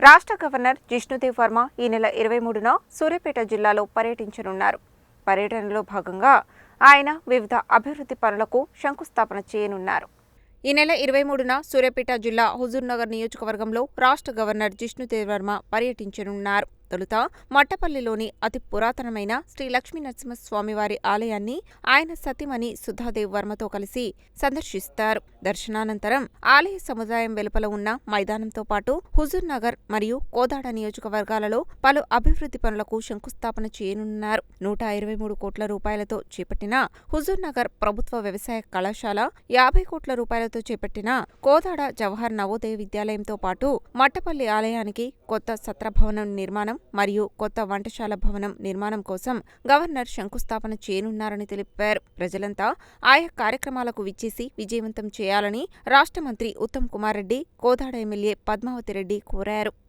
రాష్ట్ర గవర్నర్ జిష్ణుదేవ్ వర్మ ఈ నెల ఇరవై మూడున సూర్యాపేట జిల్లాలో పర్యటించనున్నారు. పర్యటనలో భాగంగా ఆయన వివిధ అభివృద్ధి పనులకు శంకుస్థాపన చేయనున్నారు. ఈ నెల ఇరవై మూడున సూర్యాపేట జిల్లా హుజూర్నగర్ నియోజకవర్గంలో రాష్ట్ర గవర్నర్ జిష్ణుదేవ్ వర్మ పర్యటించనున్నారు. తొలుత మట్టపల్లిలోని అతి పురాతనమైన శ్రీ లక్ష్మీ నరసింహస్వామివారి ఆలయాన్ని ఆయన సతీమణి సుధాదేవ్ వర్మతో కలిసి సందర్శిస్తారు. దర్శనానంతరం ఆలయ సముదాయం వెలుపల ఉన్న మైదానంతో పాటు హుజూర్ నగర్ మరియు కోదాడ నియోజకవర్గాలలో పలు అభివృద్ధి పనులకు శంకుస్థాపన చేయనున్నారు. నూట ఇరవై మూడు కోట్ల రూపాయలతో చేపట్టిన హుజూర్ నగర్ ప్రభుత్వ వ్యవసాయ కళాశాల యాభై కోట్ల రూపాయలతో చేపట్టిన కోదాడ జవహర్ నవోదయ విద్యాలయంతో పాటు మట్టపల్లి ఆలయానికి కొత్త సత్రభవనం నిర్మాణం మరియు కొత్త వంటశాల భవనం నిర్మాణం కోసం గవర్నర్ శంకుస్థాపన చేయనున్నారని తెలిపారు. ప్రజలంతా ఆయా కార్యక్రమాలకు విచ్చేసి విజయవంతం చేయాలని రాష్ట్ర మంత్రి ఉత్తమ్ కుమార్ రెడ్డి కోదాడ ఎమ్మెల్యే పద్మావతి రెడ్డి కోరారు.